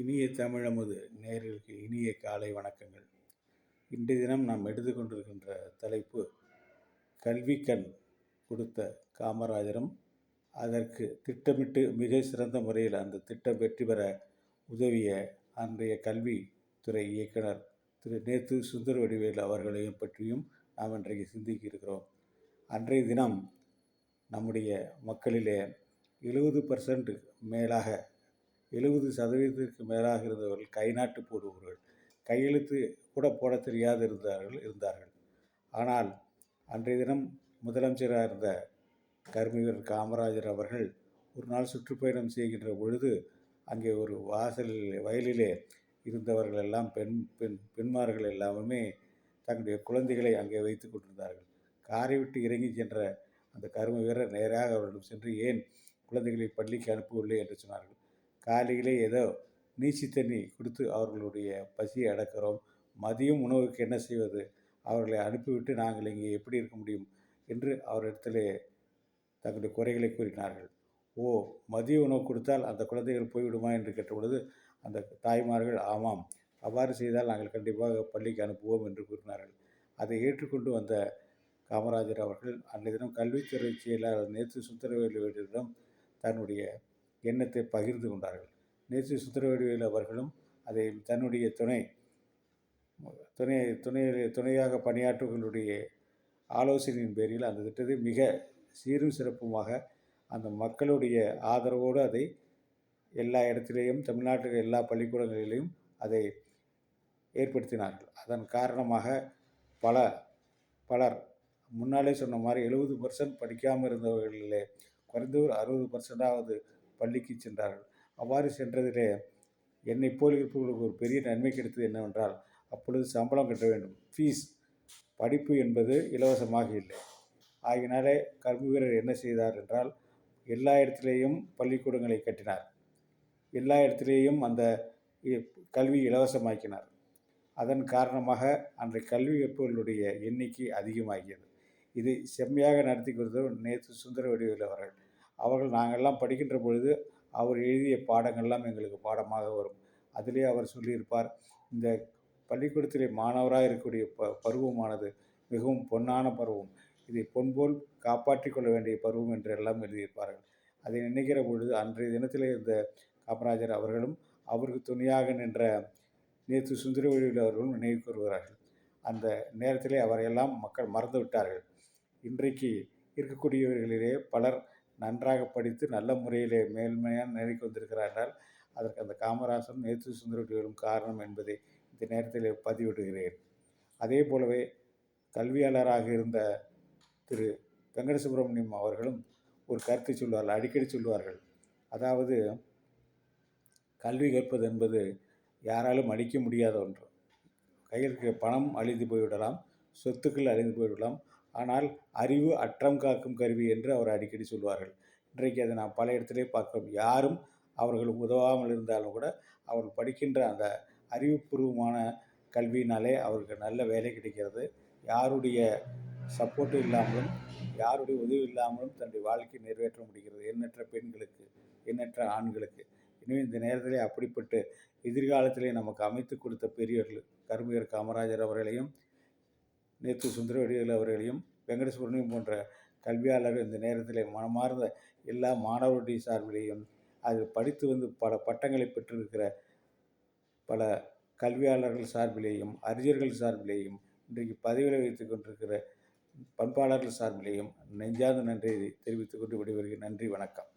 இனிய தமிழமுது நேர்களுக்கு இனிய காலை வணக்கங்கள். இன்றைய தினம் நாம் எடுத்துக்கொண்டிருக்கின்ற தலைப்பு கல்விக்கண் கொடுத்த காமராஜரும் அதற்கு திட்டமிட்டு மிக சிறந்த முறையில் அந்த திட்டம் வெற்றி பெற உதவிய அன்றைய கல்வித்துறை இயக்குனர் திரு. நேத்து சுந்தர வடிவேல் அவர்களையும் பற்றியும் நாம் இன்றைக்கு சிந்திக்க இருக்கிறோம். அன்றைய தினம் நம்முடைய மக்களிலே எழுபது பர்சன்ட் மேலாக எழுபது சதவீதத்திற்கு மேலாக இருந்தவர்கள் கை நாட்டு போடுபவர்கள். கையெழுத்து கூட போட தெரியாது இருந்தார்கள் இருந்தார்கள். ஆனால் அன்றைய தினம் முதலமைச்சராக இருந்த கருமிவர் காமராஜர் அவர்கள் ஒரு நாள் சுற்றுப்பயணம் செய்கின்ற பொழுது அங்கே ஒரு வாசலில் வயலிலே இருந்தவர்கள் எல்லாம் பெண் பெண் பெண்மார்கள் எல்லாமே தங்களுடைய குழந்தைகளை அங்கே வைத்து கொண்டிருந்தார்கள். காரை விட்டு இறங்கி சென்ற அந்த கரும வீரர் நேராக அவர்களிடம் சென்று ஏன் குழந்தைகளை பள்ளிக்கு அனுப்பவில்லை? என்று சொன்னார்கள். காலையிலே ஏதோ நீச்சி தண்ணி கொடுத்து அவர்களுடைய பசியை அடக்கிறோம். மதியம் உணவுக்கு என்ன செய்வது? அவர்களை அனுப்பிவிட்டு நாங்கள் இங்கே எப்படி இருக்க முடியும்? என்று அவரிடத்திலே தங்களுடைய குறைகளை கூறினார்கள். ஓ மதிய உணவு கொடுத்தால் அந்த குழந்தைகள் போய்விடுமா? என்று கேட்டபொழுது அந்த தாய்மார்கள் ஆமாம் அவ்வாறு செய்தால் நாங்கள் கண்டிப்பாக பள்ளிக்கு அனுப்புவோம் என்று கூறினார்கள். அதை ஏற்றுக்கொண்டு வந்த காமராஜர் அவர்கள் அன்றைய தினம் கல்வித்துறை செயலாளர் நேற்று சுந்தரவேலுவிடம் தன்னுடைய எண்ணத்தை பகிர்ந்து கொண்டார்கள். நேற்று சுந்தரவடிவேல் அவர்களும் அதை தன்னுடைய துணை துணை துணை துணையாக பணியாற்றுவர்களுடைய ஆலோசனையின் பேரில் அந்த திட்டத்தை மிக சீரும் சிறப்புமாக அந்த மக்களுடைய ஆதரவோடு அதை எல்லா இடத்திலேயும் தமிழ்நாட்டில் எல்லா பள்ளிக்கூடங்களிலேயும் அதை ஏற்படுத்தினார்கள். அதன் காரணமாக பல பலர் முன்னாலே சொன்ன மாதிரி எழுபது பர்சன்ட் படிக்காமல் இருந்தவர்களிலே குறைந்த ஒரு அறுபது பர்சன்டாவது பள்ளிக்கு சென்றார்கள். அவ்வாறு சென்றதிலே என்னை போல் இருப்பவர்களுக்கு ஒரு பெரிய நன்மை கிடைத்தது என்னவென்றால் அப்பொழுது சம்பளம் கட்ட வேண்டும். ஃபீஸ் படிப்பு என்பது இலவசமாக இல்லை. ஆகினாலே கல்வி வீரர் என்ன செய்தார் என்றால் எல்லா இடத்திலேயும் பள்ளிக்கூடங்களை கட்டினார். எல்லா இடத்திலேயும் அந்த கல்வி இலவசமாக்கினார். அதன் காரணமாக அன்றைய கல்வி கற்பவர்களுடைய எண்ணிக்கை அதிகமாகியது. இது செம்மையாக நடத்தி கொடுத்தவர் நேற்று சுந்தர வடிவில் அவர்கள். அவர்கள் நாங்கள்லாம் படிக்கின்ற பொழுது அவர் எழுதிய பாடங்கள்லாம் எங்களுக்கு பாடமாக வரும். அதிலே அவர் சொல்லியிருப்பார் இந்த பள்ளிக்கூடத்திலே மாணவராக இருக்கக்கூடிய ப பருவமானது மிகவும் பொன்னான பருவம். இதை பொன்போல் காப்பாற்றி கொள்ள வேண்டிய பருவம் என்று எல்லாம் எழுதியிருப்பார்கள். அதை நினைக்கிற பொழுது அன்றைய தினத்திலே இருந்த காமராஜர் அவர்களும் அவருக்கு துணையாக நின்ற நேற்று சுந்தரவழியில் அவர்களும் நினைவு கூறுகிறார்கள். அந்த நேரத்திலே அவரையெல்லாம் மக்கள் மறந்து விட்டார்கள். இன்றைக்கு இருக்கக்கூடியவர்களிலே பலர் நன்றாக படித்து நல்ல முறையிலே மேல்மையான நிலைக்கு வந்திருக்கிறார்கள் அதற்கு அந்த காமராசன் நேற்று சுந்தரவடிகளும் காரணம் என்பதை இந்த நேரத்தில் பதிவிடுகிறேன். அதே போலவே கல்வியாளராக இருந்த திரு வெங்கட சுப்பிரமணியம் அவர்களும் ஒரு கருத்தை சொல்வார்கள் அடிக்கடி சொல்வார்கள். அதாவது கல்வி கற்பது என்பது யாராலும் அழிக்க முடியாத ஒன்று. கையில் பணம் அழிந்து போய்விடலாம் சொத்துக்கள் அழிந்து போய்விடலாம் ஆனால் அறிவு அற்றம் காக்கும் கருவி என்று அவர் அடிக்கடி சொல்வார்கள். இன்றைக்கு அதை நாம் பல இடத்திலே பார்க்கிறோம். யாரும் அவர்கள் உதவாமல் இருந்தாலும் கூட அவர்கள் படிக்கின்ற அந்த அறிவுபூர்வமான கல்வியினாலே அவருக்கு நல்ல வேலை கிடைக்கிறது. யாருடைய சப்போர்ட்டு இல்லாமலும் யாருடைய உதவி இல்லாமலும் தன்னுடைய வாழ்க்கையை நிறைவேற்ற முடிகிறது. எண்ணற்ற பெண்களுக்கு எண்ணற்ற ஆண்களுக்கு. எனவே இந்த நேரத்திலே அப்படிப்பட்டு எதிர்காலத்திலே நமக்கு அமைத்து கொடுத்த பெரியவர்கள் கருமையர் காமராஜர் அவர்களையும் நேற்று சுந்தரவடிகள் அவர்களையும் வெங்கடசுப்ரமணியம் போன்ற கல்வியாளர்கள் இந்த நேரத்தில் மனமார்ந்த எல்லா மாணவருடைய சார்பிலேயும் அது படித்து வந்து பல பட்டங்களை பெற்றிருக்கிற பல கல்வியாளர்கள் சார்பிலேயும் அறிஞர்கள் சார்பிலேயும் இன்றைக்கு பதவியில் வைத்து கொண்டிருக்கிற பண்பாளர்கள் சார்பிலேயும் நெஞ்சார்ந்த நன்றியை தெரிவித்துக் கொண்டு விடைபெறுகிறேன். நன்றி வணக்கம்.